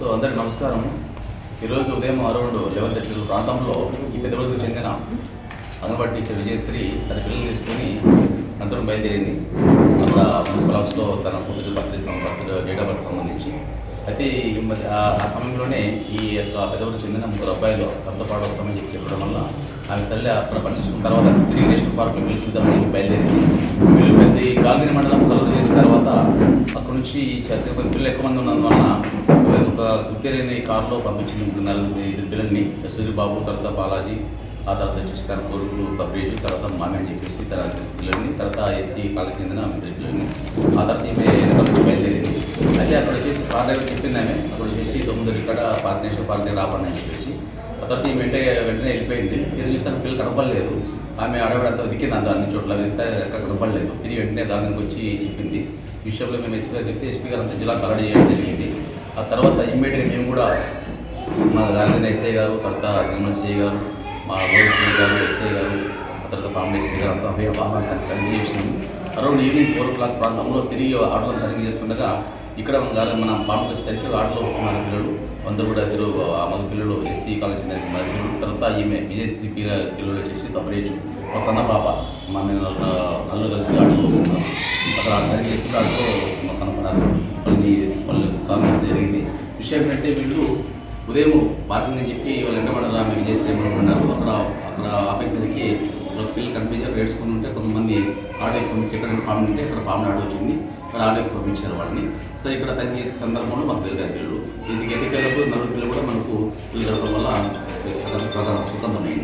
So అందరికి నమస్కారం ఈరోజు ఉదయం అరౌండ్ లెవెన్ థర్టీ ప్రాంతంలో ఈ పెద్దవరకు చెందిన అంగన్వాడీ టీచర్ విజయశ్రీ తన పిల్లలు తీసుకుని అందరం బయలుదేరింది. అక్కడ మున్సిపల్ హౌస్లో తన కూతురు birthday birthday date of birth సంబంధించి. అయితే ఈ మధ్య ఆ- సమయంలోనే ఈ యొక్క పెద్దవరకు చెందిన ముగ్గురు అబ్బాయిలు కంతపాడు వస్తామని చెప్పి చెప్పడం వల్ల ఆమె తల్లి అక్కడ పనిచేసుకున్న తర్వాత తిరిగి నేషనల్ పార్క్ వీళ్ళు చూద్దామని బయలుదేరింది. వీళ్ళు పెద్ద ఈ గాంధీ మండలం అక్కడ నుంచి చర్చ పిల్లలు ఎక్కువ మంది ఉన్నందువలన ఒక గుర్తెరైన ఈ కారులో పంపించింది నలుగురు ఇద్దరు పిల్లల్ని సూర్యబాబు తర్వాత బాలాజీ ఆ తర్వాత వచ్చేసి తన కొడుకు సబ్రేజు తర్వాత మామి అని చెప్పేసి తన పిల్లల్ని తర్వాత ఎస్సీ కాలేజ్ చెందిన ఇద్దరు పిల్లల్ని ఆ తర్వాత ఈమె బయలుదేరింది. అయితే అక్కడ వచ్చేసి పాత దగ్గర చెప్పింది ఆమె అక్కడ వచ్చేసి తొమ్మిది ఇక్కడ పార్టీ పార్క్ దగ్గర చెప్పేసి తర్వాత ఈ వెంటనే వెంటనే వెళ్ళిపోయింది. తిరిగి చూస్తాను పిల్లలు కనపడలేదు. ఆమె అడవిడంతా వెతికింది అంత అన్ని చోట్ల వెళ్తే ఎక్కడ కనపడలేదు. తిరిగి వెంటనే దానికి వచ్చి చెప్పింది. ఈ విషయంలో మేము ఎస్పీ గారు చెప్తే ఎస్పీ గారు అంత జిల్లా కలెక్ట్ చేయడం జరిగింది. ఆ తర్వాత ఇమ్మీడియట్గా మేము కూడా మా రాజేంద్ర ఎస్ఐ గారు తర్వాత నిర్మల్ సిఐ గారు మా రోడ్ సిఐ గారు ఎస్ఐ గారు తర్వాత ఫ్యామిలీ ఎస్ఐ గారు అంతా అభయ బాగా కలిగి చేసినాము. Around evening four o'clock ప్రాంతంలో తిరిగి ఆటోలో తనిఖీ చేస్తుండగా ఇక్కడ మన గాలి పాంప సర్కిల్ ఆటలో వస్తున్న పిల్లలు అందరూ కూడా ఇద్దరు ఆ మగ పిల్లలు ఎస్సీ కాలేజ్ మగ పిల్లలు తర్వాత ఈమె విజయశ్రీ పిల్లలు వచ్చేసి తపరేజ్ ఒక సన్న పాప మా మేము నల్లు కలిసి ఆటలు వస్తున్నారు. అక్కడ తనిఖీ చేసి దాంట్లో కనపడారు వాళ్ళని వాళ్ళు సాగు జరిగింది. విషయం ఏంటంటే వీళ్ళు ఉదయం పార్కింగ్ అని చెప్పి వాళ్ళు ఎండబడారు ఆమె విజయశ్రీ ఎండబడ్డారు అక్కడ అక్కడ ఆఫీసర్కి పిల్లలు కనిపించారు ఏడ్చుకుని ఉంటే కొంతమంది ఆటోకి పంపించి ఎక్కడ పాము ఉంటే అక్కడ పాము ఆటో వచ్చింది. అక్కడ ఆటోకి పంపించారు వాళ్ళని. సో ఇక్కడ తనిఖీ సందర్భంలో మాకు పెరిగారు పిల్లలు ఇది ఎన్నికలకు నలుగురు పిల్లలు కూడా మనకు పిల్లలు జరగడం వల్ల సుఖంతమైంది